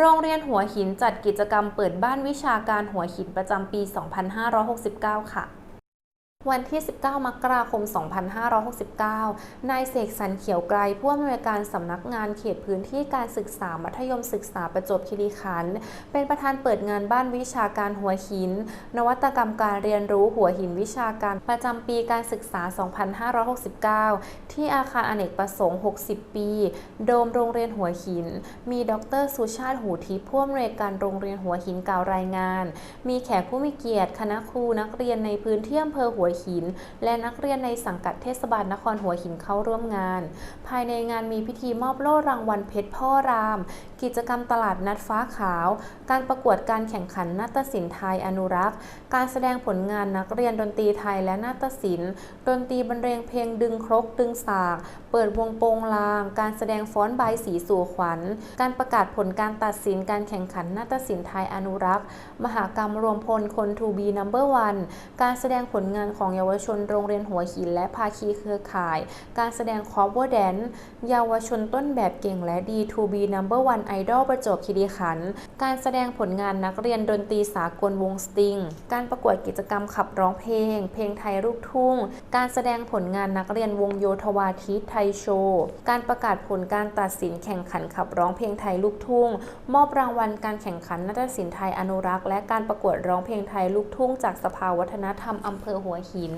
โรงเรียนหัวหินจัดกิจกรรมเปิดบ้านวิชาการหัวหินประจำปี 2569 ค่ะ วันที่ 19 มกราคม 2569 นายเสกสรรเขียวไกรผู้อำนวยการสำนักงานเขตพื้นที่การศึกษามัธยมศึกษาประจวบคีรีขันธ์เป็นประธานเปิดงานบ้านวิชาการหัวหิน นวัตกรรมการเรียนรู้หัวหินวิชาการประจำปีการศึกษา 2569 ที่อาคารอเนกประสงค์ 60 ปี โดมโรงเรียนหัวหิน มีดรสุชาติหูทิพย์ผู้อำนวยการโรงเรียนหัวหินกล่าวรายงาน มีแขกผู้มีเกียรติคณะครูนักเรียนในพื้นที่อำเภอหัวหิน และนักเรียนในสังกัดเทศบาลนครหัวหินเข้าร่วมงาน ภายในงานมีพิธีมอบโล่รางวัลเพชรพ่อราม กิจกรรมตลาดนัดฟ้าขาว การประกวดการแข่งขันนาฏศิลป์ไทยอนุรักษ์ การแสดงผลงานนักเรียนดนตรีไทยและนาฏศิลป์ ดนตรีบรรเลงเพลงดึงครกดึงสาก เปิดวงโปงลาง การแสดงฟ้อนใบสีสู่ขวัญ การประกาศผลการตัดสินการแข่งขันนาฏศิลป์ไทยอนุรักษ์ มหากรรมรวมพลคนทูบีนัมเบอร์วัน การแสดงผลงานของเยาวชนโรงเรียนหัวหินและภาคีเครือข่าย การแสดงคอ v เวอร์แดนเยาวชนต้นแบบเก่งและดีทูบีนัมเบอร์วันไอดอลประจวบคีรีขันธ์การแสดงผลงานนักเรียนดนตรีสากลวงสติง การประกวดกิจกรรมขับร้องเพลง เพลงไทยลูกทุ่ง การแสดงผลงานนักเรียนวงโยธวาทิตไทยโชว์การประกาศผลการตัดสินแข่งขันขับร้องเพลงไทยลูกทุ่ง มอบรางวัลการแข่งขันนาฏศิลป์ไทยอนุรักษ์ และการประกวดร้องเพลงไทยลูกทุ่ง จากสภาวัฒนธรรมอำเภอหัวหินหิน